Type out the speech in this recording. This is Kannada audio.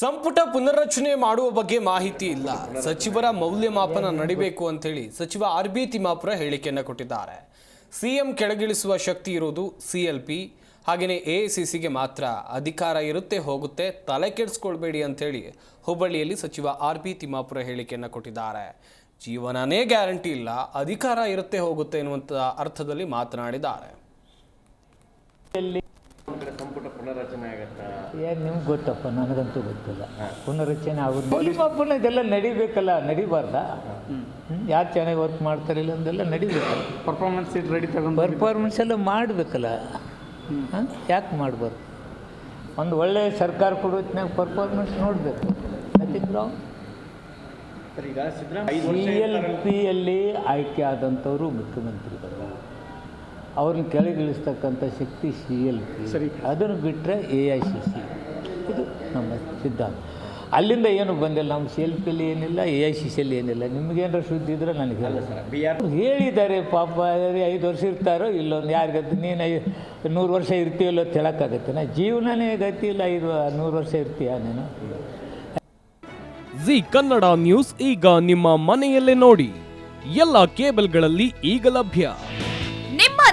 ಸಂಪುಟ ಪುನರ್ರಚನೆ ಮಾಡುವ ಬಗ್ಗೆ ಮಾಹಿತಿ ಇಲ್ಲ. ಸಚಿವರ ಮೌಲ್ಯಮಾಪನ ನಡಿಬೇಕು ಅಂತೇಳಿ ಸಚಿವ ಆರ್ ಬಿ ತಿಮ್ಮಾಪುರ ಹೇಳಿಕೆಯನ್ನು ಕೊಟ್ಟಿದ್ದಾರೆ. ಸಿಎಂ ಕೆಳಗಿಳಿಸುವ ಶಕ್ತಿ ಇರುವುದು ಸಿಎಲ್ಪಿ ಹಾಗೆಯೇ ಎ ಸಿಗೆ ಮಾತ್ರ ಅಧಿಕಾರ ಇರುತ್ತೆ, ಹೋಗುತ್ತೆ, ತಲೆ ಕೆಡಿಸ್ಕೊಳ್ಬೇಡಿ ಅಂತೇಳಿ ಹುಬ್ಬಳ್ಳಿಯಲ್ಲಿ ಸಚಿವ ಆರ್ ಬಿ ತಿಮ್ಮಾಪುರ ಹೇಳಿಕೆಯನ್ನು ಕೊಟ್ಟಿದ್ದಾರೆ. ಜೀವನನೇ ಗ್ಯಾರಂಟಿ ಇಲ್ಲ, ಅಧಿಕಾರ ಇರುತ್ತೆ, ಹೋಗುತ್ತೆ ಎನ್ನುವಂಥ ಅರ್ಥದಲ್ಲಿ ಮಾತನಾಡಿದ್ದಾರೆ. ಸಂಪುಟ ಪುನರಚನೆ ಆಗತ್ತಾ? ಏನು ನಿಮ್ಗೆ ಗೊತ್ತಪ್ಪ ನನಗಂತೂ ಗೊತ್ತಿಲ್ಲ. ಪುನರಚನೆ ಆಗುತ್ತೆ ಮೌಲ್ಯಮಾಪನ ಇದೆಲ್ಲ ನಡಿಬೇಕಲ್ಲ ನಡಿಬಾರ್ದ? ಯಾರು ಚೆನ್ನಾಗಿ ವರ್ಕ್ ಮಾಡ್ತಾರಿಲ್ಲ ಅಂದೆಲ್ಲ ನಡಿಬೇಕು ಪರ್ಫಾರ್ಮೆನ್ಸ್ ಸೀಟ್ ರೆಡಿ ತಗೊಂಡು ಪರ್ಫಾರ್ಮೆನ್ಸ್ ಎಲ್ಲ ಮಾಡಬೇಕಲ್ಲ. ಯಾಕೆ ಮಾಡಬಾರ್ದು? ಒಂದು ಒಳ್ಳೆ ಸರ್ಕಾರ ಕೊಡೋತ್ನಾಗ ಪರ್ಫಾರ್ಮೆನ್ಸ್ ನೋಡಬೇಕು. ನಥಿಂಗ್ ರಾಂಗ್ ಸಿ ಎಲ್ ಪಿಯಲ್ಲಿ ಆಯ್ಕೆ ಆದಂಥವರು ಮುಖ್ಯಮಂತ್ರಿಗಳು ಅವ್ರನ್ನ ಕೆಳಗಿಳಿಸ್ತಕ್ಕಂಥ ಶಕ್ತಿ ಸಿ ಎಲ್ ಪಿ ಸರಿ. ಅದನ್ನು ಬಿಟ್ಟರೆ ಎ ಐ ಸಿ ಸಿ ಇದು ನಮ್ಮ ಸಿದ್ಧಾಂತ. ಅಲ್ಲಿಂದ ಏನು ಬಂದಿಲ್ಲ ನಮ್ಮ ಸಿ ಎಲ್ ಪಿಲಿ ಏನಿಲ್ಲ ಎ ಐ ಸಿ ಸಿಯಲ್ಲಿ ಏನಿಲ್ಲ. ನಿಮಗೇನಾರ ಸುದ್ದಿ ಇದ್ರೆ ನನಗೆ ಹೇಳಿ. ಬಿ ಆರ್ ಹೇಳಿದ್ದಾರೆ ಪಾಪ ಅದೇ ಐದು ವರ್ಷ ಇರ್ತಾರೋ ಇಲ್ಲೊಂದು ಯಾರಿಗತ್ತೆ ನೀನು ಐ ನೂರು ವರ್ಷ ಇರ್ತೀವಲ್ಲೋ ತಿಳಕ್ಕಾಗತ್ತೆ ನಾ ಜೀವನನೇ ಗತಿ ಇಲ್ಲ ಐದು ನೂರು ವರ್ಷ ಇರ್ತೀಯ ನೀನು? ಜಿ ಕನ್ನಡ ನ್ಯೂಸ್ ಈಗ ನಿಮ್ಮ ಮನೆಯಲ್ಲೇ ನೋಡಿ. ಎಲ್ಲ ಕೇಬಲ್ಗಳಲ್ಲಿ ಈಗ ಲಭ್ಯ.